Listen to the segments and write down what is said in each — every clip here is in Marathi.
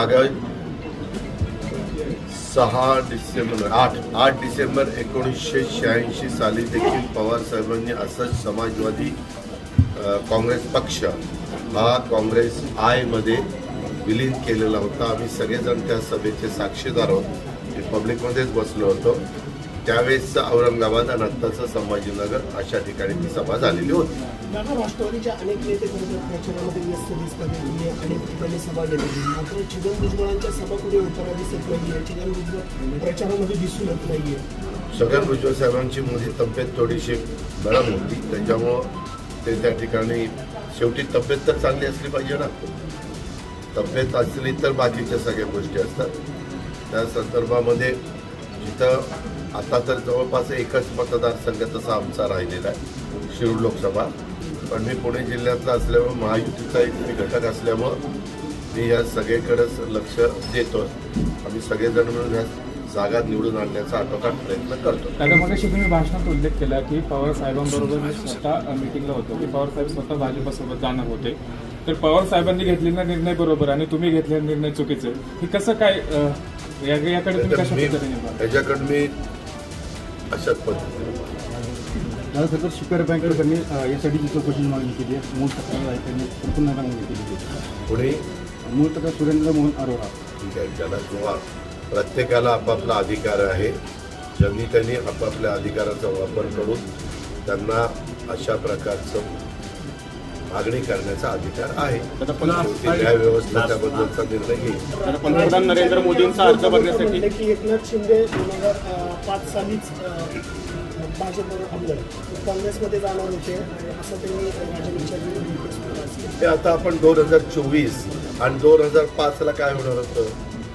माग सहा डिसेंबर आठ आठ डिसेंबर एकोणीसशे शहाऐंशी साली देखील पवार साहेबांनी असंच समाजवादी काँग्रेस पक्ष हा काँग्रेस आयमध्ये विलीन केलेला होता. आम्ही सगळेजण त्या सभेचे साक्षीदार आहोत. रिपब्लिकमध्येच बसलो होतो. त्यावेळेसचं औरंगाबाद आणि आत्ताचं संभाजीनगर अशा ठिकाणी ती सभा झालेली होती. दादा राष्ट्रवादीच्या अनेक नेते खरं तर प्रचारामध्ये व्यस्त दिसतात आणि अनेक ठिकाणी सभा घेतली मात्र छगन भुजबळांच्या सभा कुठे होताना दिसत नाहीये. छगन भुजबळ प्रचारामध्ये दिसून येत नाहीये. सगळ्या भुजबळ साहेबांची मध्ये तब्येत थोडीशी गरम होती. त्याच्यामुळं ते त्या ठिकाणी शेवटी तब्येत तर चांगली असली पाहिजे ना. तब्येत असली तर बाकीच्या सगळ्या गोष्टी असतात. त्या संदर्भामध्ये जिथं आता तर जवळपास एकच मतदारसंघ तसा आमचा राहिलेला आहे शिरूर लोकसभा. पण मी पुणे जिल्ह्यातला असल्यामुळं महायुतीचा एक मी घटक असल्यामुळं मी या सगळीकडेच लक्ष देतो आम्ही सगळेजण मिळून ह्या जागा निवडून आणण्याचा आटोकाट प्रयत्न करतो दादा तुम्ही भाषणात उल्लेख केला की पवार साहेबांबरोबर मी स्वतः मिटिंगला होतो. की पवार साहेब स्वतः भाजपसोबत जाणार होते. तर पवार साहेबांनी घेतलेला निर्णय बरोबर आणि तुम्ही घेतलेला निर्णय चुकीचे हे कसं काय याकडे तुम्ही कशा मी अशाच पद्धतीने. दादा सर शुक्र बँकेवर त्यांनी यासाठीची चौकशी मागणी केली आहे. मूळ तक्रार आहे त्यांनी पुन्हा मागणी केली आहे. कोणी मूळ तक्रार सुरेंद्र मोहन अरोरा. ठीक आहे त्याला किंवा प्रत्येकाला आपापला अधिकार आहे ज्यांनी त्यांनी आपापल्या अधिकाराचा वापर करून त्यांना अशा प्रकारचं मागणी करण्याचा अधिकार आहे. शेवटी न्याय व्यवस्था त्याबद्दलचा निर्णय घेईल. पंतप्रधान नरेंद्र मोदींचा अर्ज की एकनाथ शिंदे दोन हजार पाच सालीच भाजपवर आमदार काँग्रेसमध्ये जाणार होते असं त्यांनी भाजपच्या विरोधी ते आता आपण दोन हजार चोवीस आणि दोन हजार पाच ला काय होणार होतं?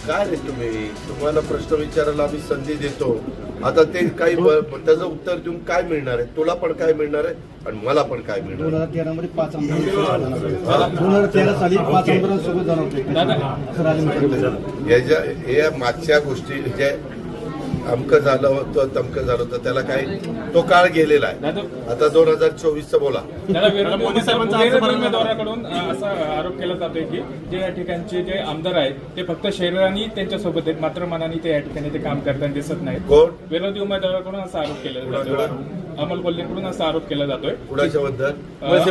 काय रे तुम्ही? तुम्हाला प्रश्न विचारायला आम्ही संधी देतो. आता ते काही त्याचं उत्तर देऊन काय मिळणार आहे? तुला पण काय मिळणार आहे? आणि मला पण काय मिळणार दोन आहे हजार तेरा मध्ये पाच होते. दोन हजार तेरा साली पाच आमदारांसोबत जाणार होते. याच्या या मागच्या गोष्टी जे अमकं झालं होतं तमकं झालं होतं त्याला काय तो काळ गेलेला आहे. आता दोन हजार चोवीसचं बोला. मोदी उमेदवाराकडून असा आरोप केला जातोय की जे या ठिकाणचे जे आमदार आहेत ते फक्त शरीराने त्यांच्यासोबत आहेत. मात्र मनाने ते या ठिकाणी ते काम करताना दिसत नाहीत. कोण? विरोधी उमेदवाराकडून असा आरोप केला जातोय. अमोल कोल्हेकडून असा आरोप केला जातोय. कुणाच्या बद्दल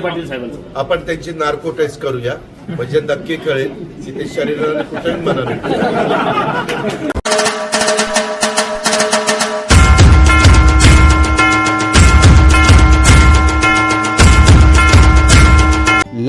पाटील साहेबांचं. आपण त्यांची नार्को टेस्ट करूया. म्हणजे नक्की कळेल की ते शरीराने कुठेही मनाने